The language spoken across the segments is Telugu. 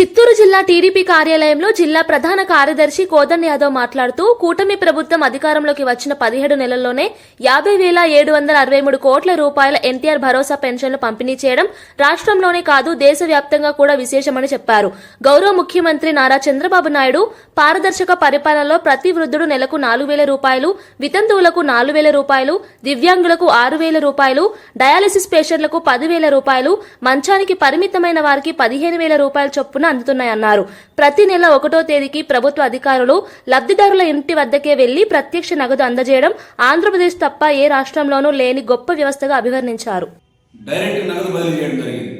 చిత్తూరు జిల్లా టీడీపీ కార్యాలయంలో జిల్లా ప్రధాన కార్యదర్శి కోదన్ యాదవ్ మాట్లాడుతూ కూటమి ప్రభుత్వం అధికారంలోకి వచ్చిన పదిహేడు నెలల్లోనే యాభై వేల ఏడు వందల అరవై మూడు కోట్ల రూపాయల ఎన్టీఆర్ భరోసా పెన్షన్లు పంపిణీ చేయడం రాష్ట్రంలోనే కాదు దేశవ్యాప్తంగా కూడా విశేషమని చెప్పారు. గౌరవ ముఖ్యమంత్రి నారా చంద్రబాబు నాయుడు పారదర్శక పరిపాలనలో ప్రతి వృద్ధుడు నెలకు నాలుగు వేల రూపాయలు వితంతువులకు నాలుగు వేల రూపాయలు దివ్యాంగులకు ఆరు వేల రూపాయలు డయాలసిస్ పేషెంట్లకు పదివేల రూపాయలు మంచానికి పరిమితమైన వారికి పదిహేను వేల రూపాయల చొప్పున అందుతున్నాయన్నారు. అన్నారు. ప్రతి నెల ఒకటో తేదీకి ప్రభుత్వ అధికారులు లబ్ధిదారుల ఇంటి వద్దకే వెళ్ళి ప్రత్యక్ష నగదు అందజేయడం ఆంధ్రప్రదేశ్ తప్ప ఏ రాష్ట్రంలోనూ లేని గొప్ప వ్యవస్థగా అభివర్ణించారు. డైరెక్ట్ నగదు బదిలీ చేయడం జరిగింది.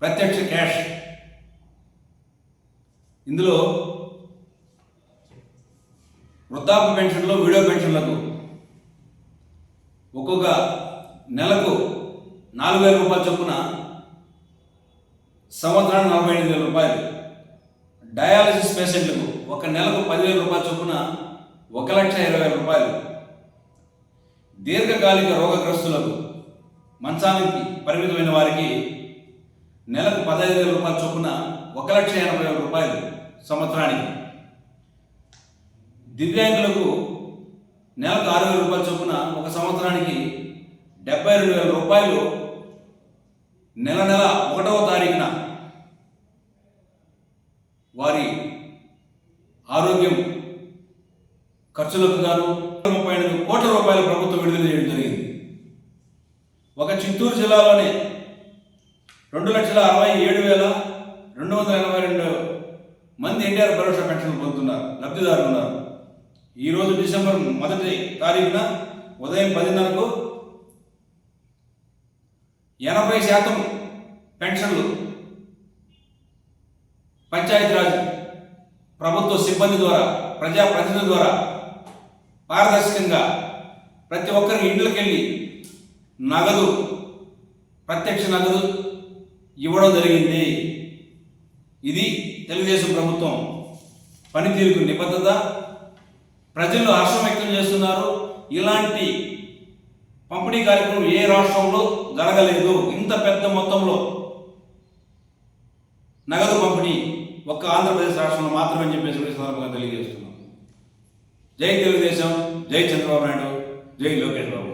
ప్రత్యక్ష క్యాష్. ఇందులో వృద్ధాప్య పెన్షన్లు వీడియో పెన్షన్లకు ఒక్కొక్క నెలకు నాలుగు వేల రూపాయల చొప్పున సంవత్సరానికి నలభై ఐదు వేల రూపాయలు. డయాలసిస్ పేషెంట్లకు ఒక నెలకు పదివేల రూపాయల చొప్పున ఒక లక్ష ఇరవై వేల రూపాయలు. దీర్ఘకాలిక రోగగ్రస్తులకు మంచానికి పరిమితమైన వారికి నెలకు పదహైదు వేల రూపాయల చొప్పున ఒక లక్ష ఎనభై వేల రూపాయలు సంవత్సరానికి. దివ్యాంగులకు నెలకు ఆరు వేల రూపాయల చొప్పున ఒక సంవత్సరానికి డెబ్బై రెండు వేల రూపాయలు. నెల నెల ఒకటవ తారీఖున వారి ఆరోగ్యం ఖర్చులకు గాను ముప్పై ఎనిమిది కోట్ల రూపాయలు ప్రభుత్వం విడుదల చేయడం జరిగింది. ఒక చిత్తూరు జిల్లాలోనే రెండు లక్షల అరవై ఏడు వేల రెండు వందల ఎనభై రెండు మంది ఎన్టీఆర్ భరోసా పెన్షన్ పొందుతున్నారు లబ్ధిదారులు ఉన్నారు. ఈరోజు డిసెంబర్ మొదటి తారీఖున ఉదయం పదిన్నరకు ఎనభై శాతం పెన్షన్లు పంచాయతీరాజ్ ప్రభుత్వ సిబ్బంది ద్వారా ప్రజాప్రతినిధుల ద్వారా పారదర్శకంగా ప్రతి ఒక్కరికి ఇండ్లకెళ్ళి నగదు ప్రత్యక్ష నగదు ఇవ్వడం జరిగింది. ఇది తెలుగుదేశం ప్రభుత్వం పనితీరుకు నిబద్ధత. ప్రజలు హర్షం వ్యక్తం చేస్తున్నారు. ఇలాంటి పంపిణీ కార్యక్రమం ఏ రాష్ట్రంలో జరగలేదు. ఇంత పెద్ద మొత్తంలో నగదు పంపిణీ ఒక్క ఆంధ్రప్రదేశ్ రాష్ట్రంలో మాత్రమే అని చెప్పేసి కూడా సందర్భంగా తెలియజేస్తున్నాం. జై తెలుగుదేశం జై చంద్రబాబు నాయుడు జై లోకేష్ బాబు.